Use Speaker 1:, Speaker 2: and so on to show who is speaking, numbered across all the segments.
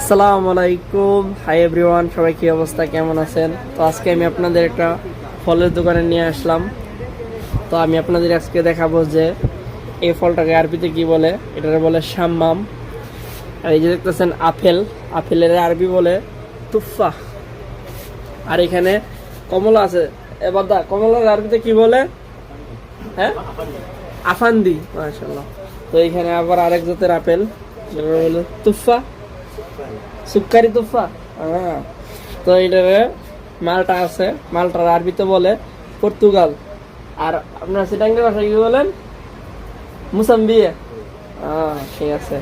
Speaker 1: আসসালামু আলাইকুম। Hi everyone সবাই কি অবস্থা? কেমন আছেন? তো আজকে আমি আপনাদের একটা ফলের দোকানে নিয়ে আসলাম। তো আমি আপনাদের আজকে দেখাবো যে এই ফলটাকে আরবিতে কি বলে? এটাকে বলে শাম্মাম আর এই যে দেখতেছেন, আপেল। আপেলের আরবি বলে তুফা আর এখানে কমলা আছে। এবার দা, কমলার আরবিতে কি বলে? হ্যাঁ? আফান্দি। মাশাল্লাহ তো এখানে আবার আরেক জাতের আপেল বলে তুফা সুক্কারি তুফা হ্যাঁ। তো এটারে মালটা আছে, মালটার আরবিতে বলে পর্তুগাল। আর আপনার সিটাঙ্গের ভাষায় কি বলেন? মুসাম্বি হ্যাঁ ঠিক আছে।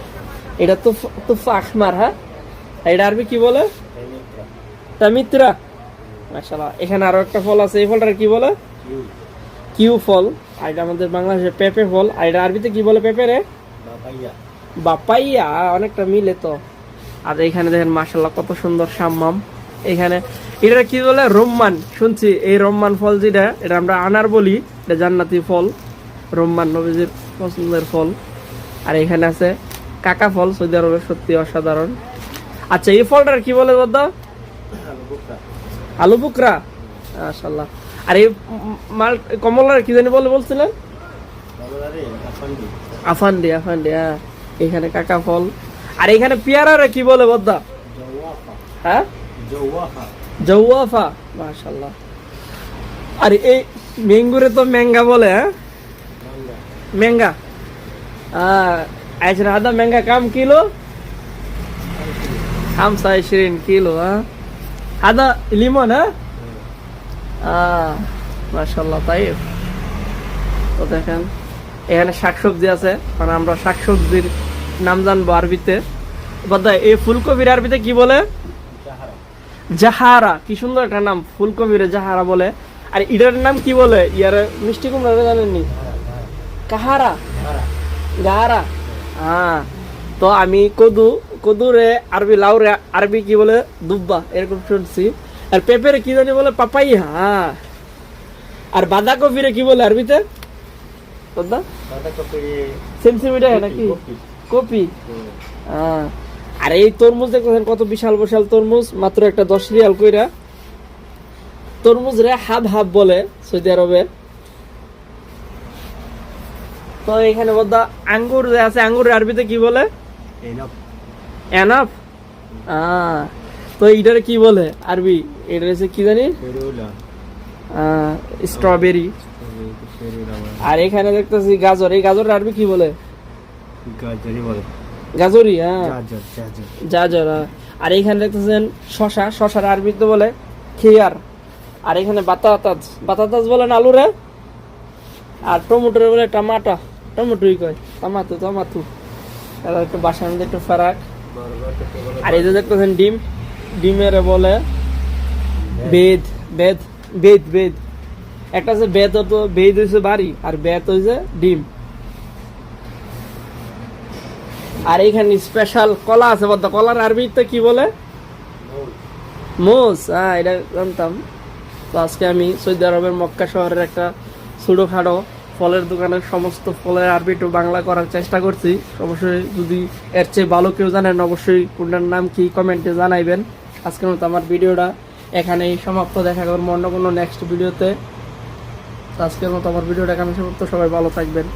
Speaker 1: এটা তুফা তুফা আখমার হ্যাঁ? এটা আরবি কি বলে? তামিত্রা। মাশাআল্লাহ, এখানে আরও একটা ফল আছে, এই ফলটার কি বলে? কিউ ফল। আর এটা আমাদের বাংলাদেশে পেঁপে ফল। আর এটা আরবিতে কি বলে পেঁপে রে বাপাইয়া, অনেকটা মিলে তো। আর এখানে দেখেন মাশাল্লাহ কত সুন্দর সাম্মাম। এখানে এটা কি বলে? রম্মান। শুনছি এই রম্মান ফল যেটা এটা আমরা আনার বলি এটা জান্নাতি ফল। রম্মান নবীজির পছন্দের ফল। আর এখানে আছে কাকা ফল সৌদি আরবের সত্যি অসাধারণ। আচ্ছা এই ফলটার কি বলে দাদা আলু বুকরা মাশাল্লাহ আর এই মাল কমলার কি জানি বলে বলছিলেন? আফান্ডি আফান্ডি হ্যাঁ। এখানে কাকা ফল। আর এখানে পেয়ারারে কি বলে বদ্দা? হ্যাঁ? জৌয়াফা। মাশাল্লাহ আর এই মেঙ্গুরে তো ম্যাঙ্গা বলে হ্যাঁ? ম্যাঙ্গা। আচ্ছা আদা, ম্যাঙ্গা কাম কিলো? খামসা ইশরিন কিলো হ্যাঁ? আদা, লিমন হ্যাঁ? মাশাল্লাহ তাই তো দেখেন, এখানে শাকসবজি আছে মানে আমরা শাকসবজির নাম জানব আরবিতে। বাদা এই ফুলকপির আরবিতে কি বলে? জাহারা। কি সুন্দর একটা নাম ফুলকপির জাহারা বলে। আর ইটার নাম কি বলে? ইয়ার মিষ্টি কুমড়া জানেননি। কাহারা। গাহারা। হ্যাঁ তো আমি কদু কদুরে আরবি লাউরে আরবি কি বলে? দুব্বা এরকম শুনছি। আর পেঁপেরে কি জানি বলে? পাপাই হ্যাঁ আর বাঁধাকপিরে কি বলে আরবিতে? দাদা সেমসেমিটা নাকি? কপি। আহ, আর এই তরমুজ দেখতেছেন কত বিশাল বিশাল তরমুজ মাত্র একটা দশ রিয়াল কইরা। তরমুজ রে হাব হাব বলে সৌদি আরবে। তো এখানে বোধা আঙ্গুর যে আছে আঙ্গুর আরবিতে কি বলে? এনাফ তো এইটারে কি বলে আরবি? এটা হচ্ছে কি জানি? স্ট্রবেরি আর এখানে দেখতেছি গাজর এই গাজর আরবি কি বলে। গাজরি হ্যাঁ। গাজর হ্যাঁ। আর এখানে দেখতেছেন শশা শশার আরবিতে বলে খেয়ার। আর এখানে বাতাতাজ বাতাতাজ বলেন আলু রে আর টমেটোর বলে টমাটো। টমেটোই কয় টমাটো টমাটো। আর একটু বাসার মধ্যে একটু ফারাক। আর এই যে দেখতেছেন ডিম ডিমের বলে বেদ বেদ বেদ বেদ। একটা আছে বেদ তো বেদ হয়েছে বাড়ি আর বেদ হয়েছে ডিম। আর এইখানে স্পেশাল কলা আছে বদ্ধ কলার আরবিতে কি বলে? মোজ হ্যাঁ এটা জানতাম। তো আজকে আমি সৌদি আরবের মক্কা শহরের একটা ছোটোখাটো ফলের দোকানের সমস্ত ফলের আরবি একটু বাংলা করার চেষ্টা করছি। অবশ্যই যদি এর চেয়ে ভালো কেউ জানেন, অবশ্যই কোনটার নাম কি কমেন্টে জানাইবেন। আজকের মতো আমার ভিডিওটা এখানেই সমাপ্ত। দেখা করব অন্য কোনো নেক্সট ভিডিওতে আজকের মতো আমার ভিডিওটা এখানে সমাপ্ত। সবাই ভালো থাকবেন।